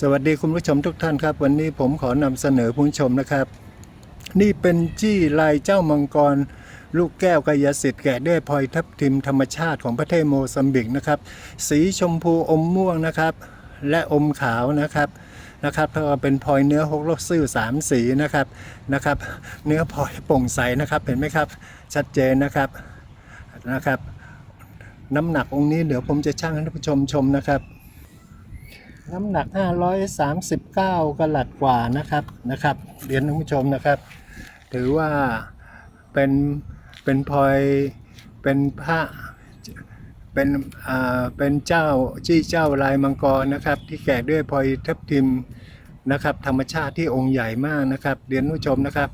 สวัสดีคุณผู้ชมทุกท่านครับ วันนี้ผมขอนำเสนอผู้ชมนะครับ นี่เป็นจี้ลายเจ้ามังกร ลูกแก้วกายสิทธิ์แกะด้วยพลอยทับทิมธรรมชาติของประเทศโมซัมบิกนะครับ สีชมพูอมม่วงนะครับ และอมขาวนะครับนะครับเพราะว่าเป็นพลอยเนื้อฮกลกซื่อสามสีนะครับนะครับ เนื้อพลอยโปร่งใสนะครับเห็นไหมครับ ชัดเจนนะครับนะครับ น้ำหนักองค์นี้เดี๋ยวผมจะชั่งให้ท่านผู้ชมชมนะครับ น้ำหนัก 539กะลัดกว่านะครับนะครับเรียนท่านผู้ชมนะครับ ถือว่าเป็นเป็นพลอยเป็นพระเป็นอ่าเป็นเจ้าจี้เจ้าลายมังกรนะครับ ที่แกะด้วยพลอยทับทิมนะครับ ธรรมชาติที่องค์ใหญ่มากนะครับเรียนท่านผู้ชมนะครับ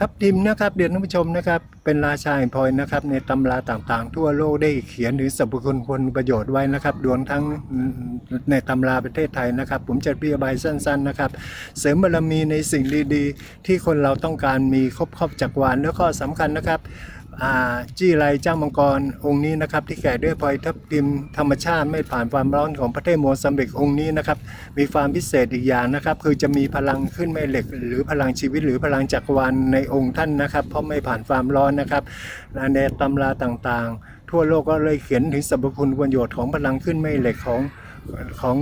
ทับทิมนะครับเรียนท่านผู้ชมนะครับเป็นราชาแห่งพลอยนะครับในตำราต่างๆ ทั่วโลกได้เขียนถึงสรรพคุณผลประโยชน์ไว้นะครับรวมทั้งในตำราประเทศไทยนะครับ ผมจะพิบายสั้น ๆนะครับ เสริมบารมีในสิ่งดีๆ ที่คนเราต้องการมีครบครอบจักรวาลแล้วก็สำคัญนะครับ จี้ไรเจ้ามังกรองค์นี้นะครับ ที่แกะด้วยพลอยทับทิมธรรมชาติไม่ผ่านความร้อนของประเทศโมซัมบิกองค์นี้นะครับ มีความพิเศษอีกอย่างนะครับ คือจะมีพลังขึ้นแม่เหล็ก หรือพลังชีวิตหรือพลังจักรวาลในองค์ท่านนะครับ เพราะไม่ผ่านความร้อนนะครับในตำราต่างๆ ทั่วโลกก็เลยเขียนถึงสรรพคุณประโยชน์ของพลังขึ้นแม่เหล็กของของ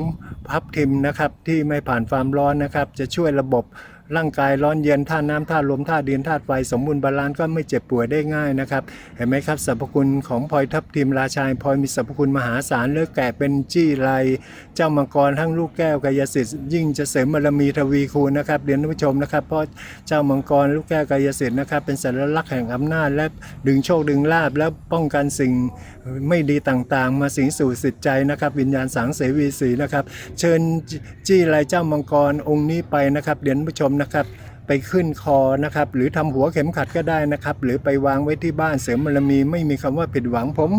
พับทิมนะครับที่ไม่ผ่านความร้อนนะครับ จะช่วยระบบ ร่างกายร้อนเย็นธาตุน้ำธาตุลมธาตุดินธาตุไฟสมบูรณ์บาลานซ์ก็ไม่เจ็บป่วยได้ง่ายนะครับ เห็นไหมครับสรรพคุณของพลอยทับทิมราชาแห่งพลอยมีสรรพคุณมหาศาลเลือกแก่เป็นจี้ไรเจ้ามังกรทั้งลูกแก้วกายสิทธิ์ยิ่งจะเสริมบารมีทวีคูณนะครับเรียนท่านผู้ชมนะครับ เพราะเจ้ามังกรลูกแก้วกายสิทธิ์นะครับ เป็นสัญลักษณ์แห่งอำนาจและดึงโชคดึงลาบและป้องกันสิ่งไม่ดีต่างๆ มาสิงสู่สิทธิ์ใจนะครับ วิญญาณสังเสวีสีนะครับ เชิญจี้ไรเจ้ามังกรองค์นี้ไปนะครับเรียนท่านผู้ชมนะครับไปขึ้นคอนะครับหรือทำหัวเข็มขัดก็ได้นะครับ หรือไปวางไว้ที่บ้านเสริมบารมีไม่มีคำว่าผิดหวังผม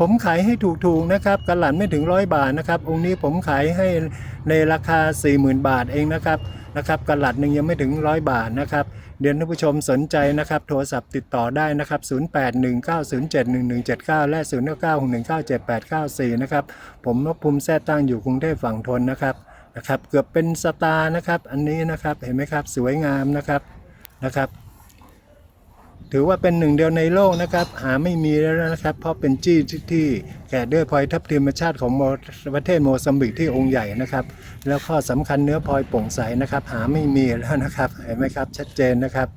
ผมขายให้ถูกๆนะครับกระหลันไม่ถึงร้อยบาทนะครับองค์นี้ผมขายให้ในราคา 40,000 บาทเองนะครับนะครับกระหลัดหนึ่งยังไม่ถึงร้อยบาทนะครับเดี๋ยวท่านผู้ชมสนใจนะครับโทรศัพท์ติดต่อได้นะครับ 0819071179 และ 0961978894 นะครับผมนพภูมิแท้ตั้งอยู่กรุงเทพฝั่งทนนะครับ นะครับเกือบเป็นสตาร์นะครับอันนี้นะครับเห็นไหมครับสวยงามนะครับนะครับ ถือว่าเป็นหนึ่งเดียวในโลกนะครับ หาไม่มีแล้วนะครับ เพราะเป็นจี้ที่แก่ด้วยพลอยทับทิมชาติของประเทศโมซัมบิกที่องค์ใหญ่นะครับ แล้วข้อสำคัญเนื้อพลอยโปร่งใสนะครับ หาไม่มีแล้วนะครับเห็นไหมครับชัดเจนนะครับ